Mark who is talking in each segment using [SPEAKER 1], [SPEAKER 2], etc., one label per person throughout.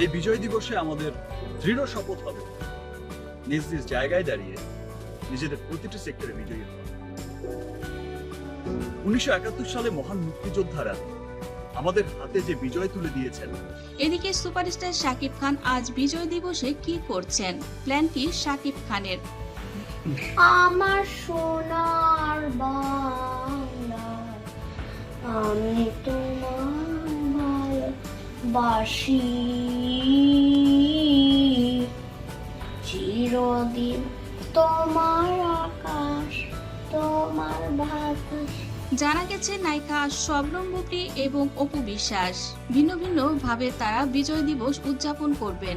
[SPEAKER 1] এই বিজয় দিবসে আমাদের দৃঢ় শপথ হবে। নিজ নিজ জায়গায় দাঁড়িয়ে নিজেদের প্রতিটি সেক্টরে বিজয়ী হওয়া। উনিশশো একাত্তর সালে মহান মুক্তিযোদ্ধারা আমাদের হাতে যে বিজয় তুলে দিয়েছেন
[SPEAKER 2] এদিকে সুপারস্টার শাকিব খান আজ বিজয় দিবসে কি করছেন? প্ল্যান কি শাকিব খানের।
[SPEAKER 3] আমার সোনার বাংলা আমি তোমার ভালোবাসি।
[SPEAKER 2] জানা গেছে, নায়িকা শবনম এবং অপু বিশ্বাস। ভিন্ন ভিন্ন ভাবে তারা বিজয় দিবস উদযাপন করবেন।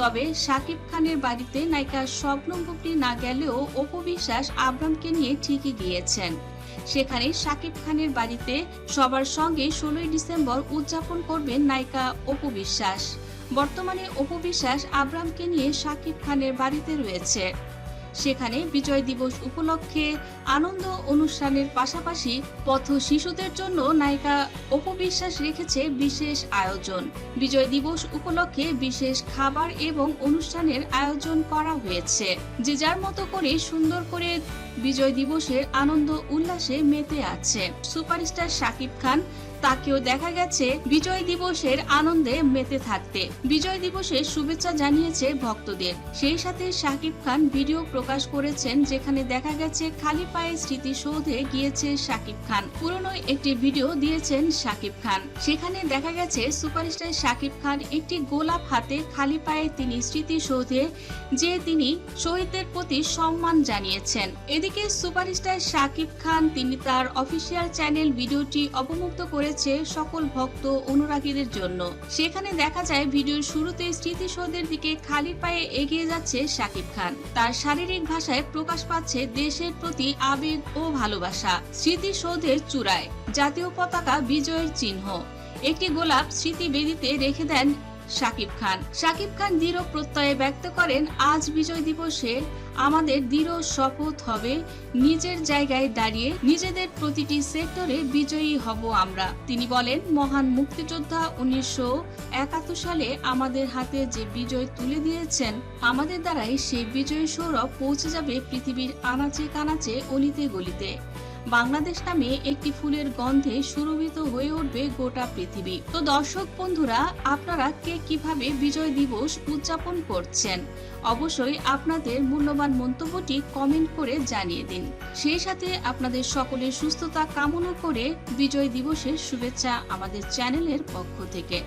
[SPEAKER 2] তবে শাকিব খানের বাড়িতে নায়িকা শবনম বুবলি না গেলেও অপু বিশ্বাস আব্রামকে নিয়ে ঠিকই গিয়েছেন। সেখানে শাকিব খানের বাড়িতে সবার সঙ্গে ষোলোই ডিসেম্বর উদযাপন করবেন নায়িকা অপু বিশ্বাস। বর্তমানে অপু বিশ্বাস আব্রামকে নিয়ে শাকিব খানের বাড়িতে রয়েছে। সেখানে বিজয় দিবস উপলক্ষে আনন্দ অনুষ্ঠানের পাশাপাশি পথ শিশুদের জন্য নায়িকা অপু বিশ্বাস রেখেছে বিশেষ আয়োজন। বিজয় দিবস উপলক্ষে বিশেষ খাবার এবং অনুষ্ঠানের আয়োজন করা হয়েছে। যে যার মতো করে সুন্দর করে বিজয় দিবসের আনন্দ উল্লাসে মেতে আছে। সুপারস্টার শাকিব খান তাকেও দেখা গেছে বিজয় দিবসের আনন্দে মেতে থাকতে। বিজয় দিবসের শুভেচ্ছা জানিয়েছে ভক্তদের। সেই সাথে শাকিব খান ভিডিও প্রকাশ করেছেন যেখানে দেখা গেছে খালি পায়ে স্মৃতিসৌধে গিয়েছে শাকিব খান। পুরনো একটি ভিডিও দিয়েছেন শাকিব খান। সেখানে দেখা গেছে সুপারস্টার শাকিব খান একটি গোলাপ হাতে খালি পায়ে তিনি স্মৃতিসৌধে যে তিনি শহীদদের প্রতি সম্মান জানিয়েছেন। এদিকে সুপারস্টার শাকিব খান তিনি তার অফিসিয়াল চ্যানেল ভিডিওটি অবমুক্ত করেছে সকল ভক্ত অনুরাগীদের জন্য। সেখানে দেখা যায় ভিডিওর শুরুতে স্মৃতিসৌধের দিকে খালি পায়ে এগিয়ে যাচ্ছে শাকিব খান। তার শারীরিক ভাষায় প্রকাশ পাচ্ছে দেশের প্রতি আবেগ ও ভালোবাসা, স্মৃতিসৌধের চূড়ায়। জাতীয় পতাকা বিজয়ের চিহ্ন। একটি গোলাপ স্মৃতি বেদিতে রেখে দেন শাকিব খান। শাকিব খান দৃঢ় প্রত্যয়ে ব্যক্ত করেন, আজ বিজয় দিবসে আমাদের দৃঢ় শপথ হবে, নিজের জায়গায় দাঁড়িয়ে নিজেদের প্রতিটি সেক্টরে বিজয়ী হব আমরা। তিনি বলেন, মহান মুক্তিযোদ্ধা উনিশশো একাত্তর সালে আমাদের হাতে যে বিজয় তুলে দিয়েছেন, আমাদের দ্বারাই সেই বিজয় সৌরভ পৌঁছে যাবে পৃথিবীর আনাচে কানাচে অলিতে গলিতে। বাংলাদেশ নামে একটি ফুলের গন্ধে সুরভিত হয়ে উঠবে গোটা পৃথিবী। তো দর্শক বন্ধুরা, আপনারা কে কীভাবে বিজয় দিবস উদযাপন করছেন? অবশ্যই আপনাদের মূল্যবান মন্তব্যটি কমেন্ট করে জানিয়ে দিন। সেই সাথে আপনাদের সকলের সুস্থতা কামনা করে বিজয় দিবসের শুভেচ্ছা আমাদের চ্যানেলের পক্ষ থেকে।